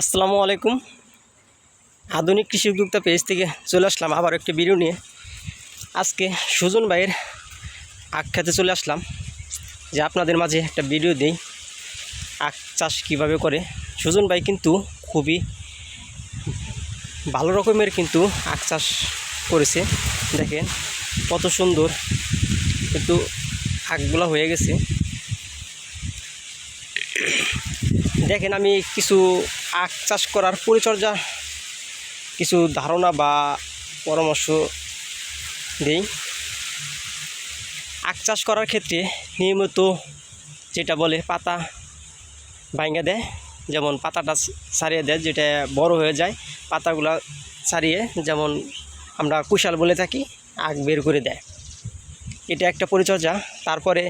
আসসালামু আলাইকুম। আধুনিক কৃষি উদ্যোক্তা পেজ থেকে চলে আসলাম আবার একটি ভিডিও নিয়ে। আজকে সুজন ভাইয়ের আখ খেতে চলে আসলাম। যে আপনাদের মাঝে একটা ভিডিও দিই, আখ চাষ কীভাবে করে। সুজন ভাই কিন্তু খুবই ভালো রকমের কিন্তু আখ চাষ করেছে। দেখেন কত সুন্দর কিন্তু আখগুলো হয়ে গেছে। দেখেন আমি কিছু আখ চাষ করার পরিচর্যা কিছু ধারণা বা পরামর্শ দিই। আখ চাষ করার ক্ষেত্রে নিয়মিত যেটা বলে পাতা ভাঙ্গা দেয়, যেমন পাতাটা ছাড়িয়ে দেয় যেটা বড় হয়ে যায়, পাতাগুলা ছাড়িয়ে যেমন আমরা কুশাল বলে থাকি, আখ বের করে দেয়। এটা একটা পরিচর্যা। তারপরে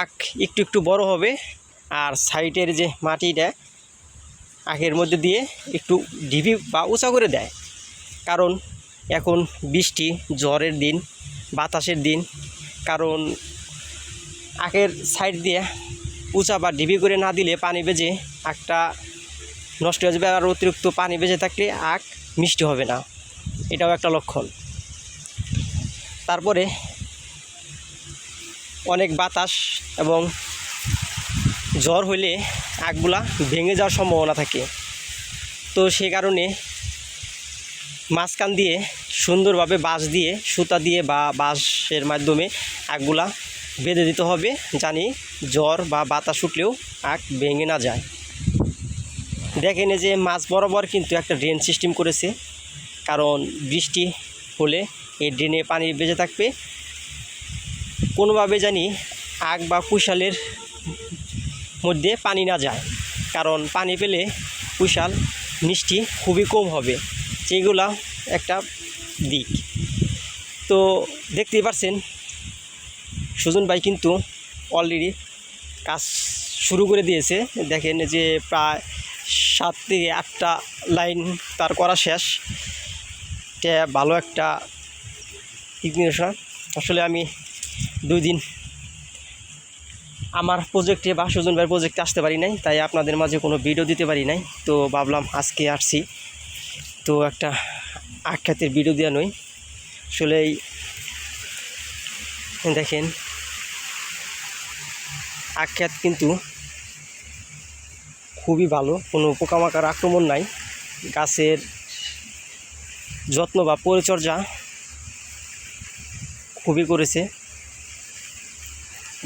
আখ একটু একটু বড় হবে আর সাইডের যে মাটিটা আখের মধ্যে দিয়ে একটু ঢিপি বা উঁচা করে দেয়। কারণ এখন বৃষ্টি ঝড়ের দিন, বাতাসের দিন, কারণ আখের সাইড দিয়ে উঁচা বা ঢিপি করে না দিলে পানি বেজে আখটা নষ্ট হয়ে যাবে আর অতিরিক্ত পানি বেজে থাকলে আখ মিষ্টি হবে না। এটাও একটা লক্ষণ। তারপরে অনেক বাতাস এবং জ্বর হলে আগগুলা ভেঙে যাওয়ার সম্ভাবনা থাকে। তো সে কারণে মাঝখান দিয়ে সুন্দরভাবে বাঁশ দিয়ে, সুতা দিয়ে বা বাঁশের মাধ্যমে আগগুলা বেঁধে দিতে হবে জানি জ্বর বা বাতাস উঠলেও আগ ভেঙে না যায়। দেখেন যে মাছ বরাবর কিন্তু একটা ড্রেন সিস্টেম করেছে, কারণ বৃষ্টি হলে এই ড্রেনে পানি বেঁচে থাকবে। কোনোভাবে জানি আগ বা কুশালের মধ্যে পানি না যায়। কারণ পানি পেলে কুশাল মিষ্টি খুবই কম হবে। যেগুলা একটা দিক। তো দেখতেই পারছেন, সুজন ভাই কিন্তু অলরেডি কাজ শুরু করে দিয়েছে। দেখেন যে প্রায় সাত থেকে আটটা লাইন তার করা শেষ। এটা ভালো একটা ইগনিশন। আসলে আমি দুই দিন আমার প্রজেক্টে বা সুজন ভাইয়ের প্রজেক্টে আসতে পারি নাই, তাই আপনাদের মাঝে কোনো ভিডিও দিতে পারি নাই। তো ভাবলাম আজকে আসছি। তো একটা আখ্যাতের ভিডিও দেওয়া নই আসলে এই দেখেন, আখ্যাত কিন্তু খুবই ভালো। কোনো পোকামাকার আক্রমণ নাই। গাছের যত্ন বা পরিচর্যা খুবই করেছে।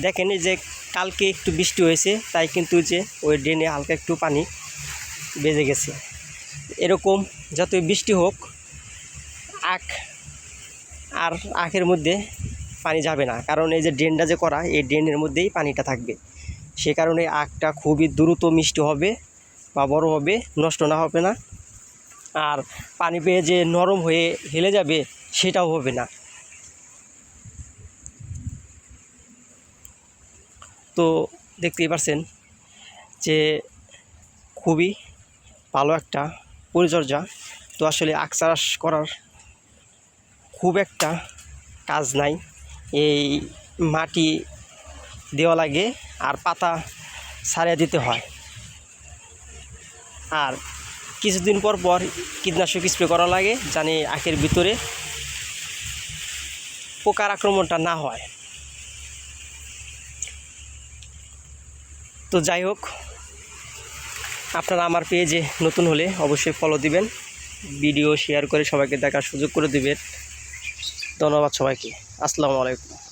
দেখেন এই যে কালকে একটু বৃষ্টি হয়েছে, তাই কিন্তু যে ওই ড্রেনে হালকা একটু পানি বেজে গেছে। এরকম যতই বৃষ্টি হোক, আখ আর আখের মধ্যে পানি যাবে না। কারণ এই যে ড্রেনটা যে করা, এই ড্রেনের মধ্যেই পানিটা থাকবে। সে কারণে আখটা খুবই দ্রুত মিষ্টি হবে বা বড় হবে, নষ্ট না হবে না। আর পানি পেয়ে যে নরম হয়ে হেলে যাবে, সেটাও হবে না। তো দেখতেই পারছেন যে খুবই ভালো একটা পরিচর্যা। তো আসলে আখ চাষ করার খুব একটা কাজ নাই। এই মাটি দেওয়া লাগে আর পাতা সারিয়ে দিতে হয়। আর কিছুদিন পর পর কীটনাশক স্প্রে করা লাগে, জানি আখের ভিতরে পোকার আক্রমণটা না হয়। তো যাই হোক, আপনারা আমার পেজে নতুন হলে অবশ্যই ফলো দিবেন ভিডিও শেয়ার করে সবাইকে দেখার সুযোগ করে দিবেন। ধন্যবাদ সবাইকে। আসসালামু আলাইকুম।